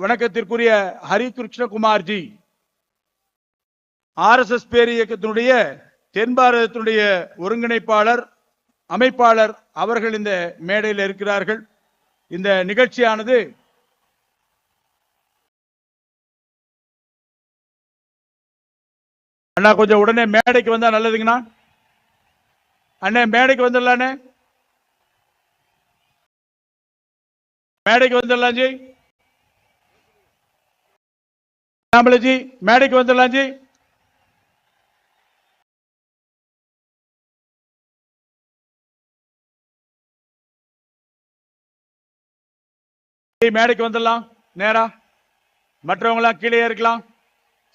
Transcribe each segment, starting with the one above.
வணக்கத்திற்குரிய ஹரி கிருஷ்ணகுமார்ஜி ஆர்எஸ்எஸ் பேர் இயக்கத்தினுடைய தென் பாரதத்தினுடைய ஒருங்கிணைப்பாளர் அமைப்பாளர் அவர்கள் இந்த மேடையில் இருக்கிறார்கள். இந்த நிகழ்ச்சியானது அண்ணா கொஞ்சம் உடனே மேடைக்கு வந்தா நல்லதுங்கண்ணா. அண்ணே மேடைக்கு வந்துடலானே மேடைக்கு வந்துடலாம் ஜி ராமலஜி மேடைக்கு வந்துடலாம் ஜி. மேடைக்கு வந்துடலாம். நேரா. மற்றவங்களாம் கீழே இருக்கலாம்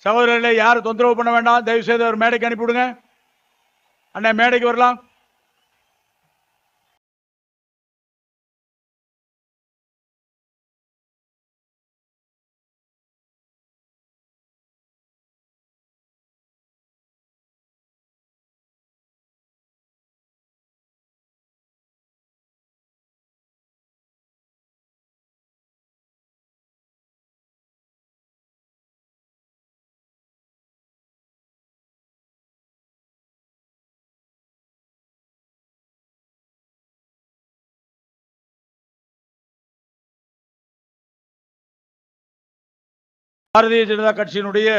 சகோதரர்களை யாரும் தொந்தரவு பண்ண வேண்டாம். தயவு செய்து ஒரு மேடைக்கு அனுப்பி விடுங்க அண்ணா மேடைக்கு வரலாம். பாரதிய ஜனதா கட்சியினுடைய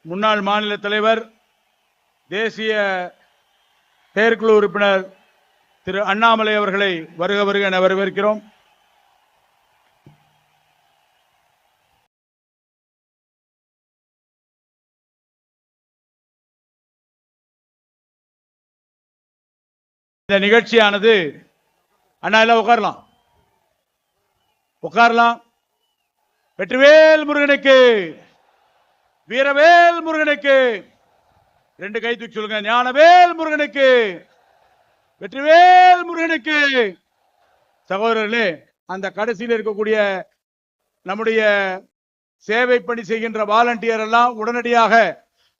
முன்னாள் மாநில தலைவர் தேசிய செயற்குழு உறுப்பினர் திரு அண்ணாமலை அவர்களை வருக வருக என வரவேற்கிறோம். இந்த நிகழ்ச்சியானது அண்ணா எல்லாம் உட்காரலாம். உட்காரலாம். வெற்றிவேல் முருகனுக்கு வீரவேல் முருகனுக்கு ரெண்டு கை தூக்கி சொல்லுங்க ஞானவேல் முருகனுக்கு வெற்றிவேல் முருகனுக்கு. சகோதரர்களே அந்த கடைசியில் இருக்கக்கூடிய நம்முடைய சேவை பணி செய்கின்ற வாலண்டியர் எல்லாம் உடனடியாக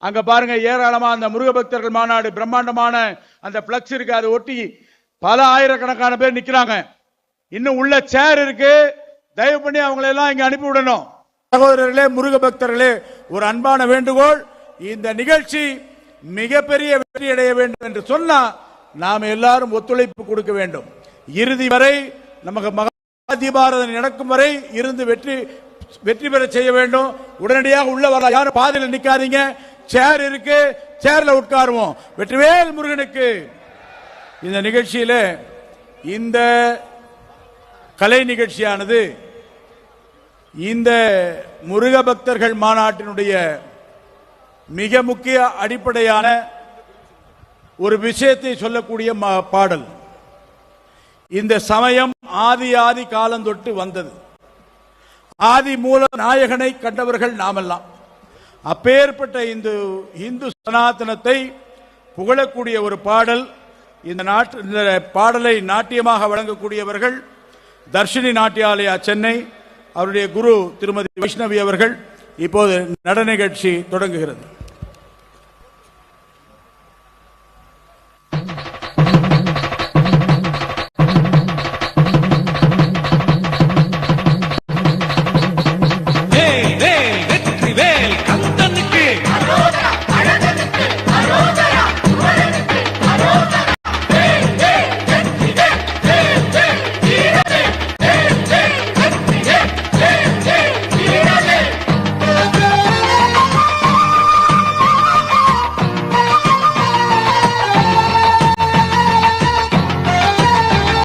அங்க பாருங்க ஏராளமா அந்த முருக பக்தர்கள் மாநாடு பிரம்மாண்டமான அந்த பிளக்ஸ் இருக்கு அதை ஒட்டி பல ஆயிரக்கணக்கான பேர் நிக்கிறாங்க. இன்னும் உள்ள சேர் இருக்கு. தயவு பண்ணி அவங்களை எல்லாம் இங்க அனுப்பி விடணும் சகோதரர்களே முருக பக்தர்களே ஒரு அன்பான வேண்டுகோள். இந்த நிகழ்ச்சி மிகப்பெரிய வெற்றி அடைய வேண்டும் என்று சொன்னா நாம் எல்லாரும் ஒத்துழைப்பு கொடுக்க வேண்டும். இறுதி வரை நமக்கு மகாதிபாரதன் நடக்கும் வரை இருந்து வெற்றி வெற்றி பெற செய்ய வேண்டும். உடனடியாக உள்ள வர யாரும் பாதையில் நிக்காதீங்க. சேர் இருக்கு. சேர்ல உட்காருவோம். வெற்றிவேல் முருகனுக்கு இந்த நிகழ்ச்சியில இந்த கலை நிகழ்ச்சியானது இந்த முருக பக்தர்கள் மாநாட்டினுடைய மிக முக்கிய அடிப்படையான ஒரு விஷயத்தை சொல்லக்கூடிய பாடல். இந்த சமயம் ஆதி ஆதி காலம் தொட்டு வந்தது. ஆதி மூல நாயகனை கண்டவர்கள் நாமெல்லாம். அப்பேற்பட்ட இந்த இந்து சனாதனத்தை புகழக்கூடிய ஒரு பாடல் இந்த நாட்டு இந்த பாடலை நாட்டியமாக வழங்கக்கூடியவர்கள் தர்ஷினி நாட்டியாலயா சென்னை அவருடைய குரு திருமதி வைஷ்ணவி அவர்கள் இப்போது நடன நிகழ்ச்சி தொடங்குகிறது.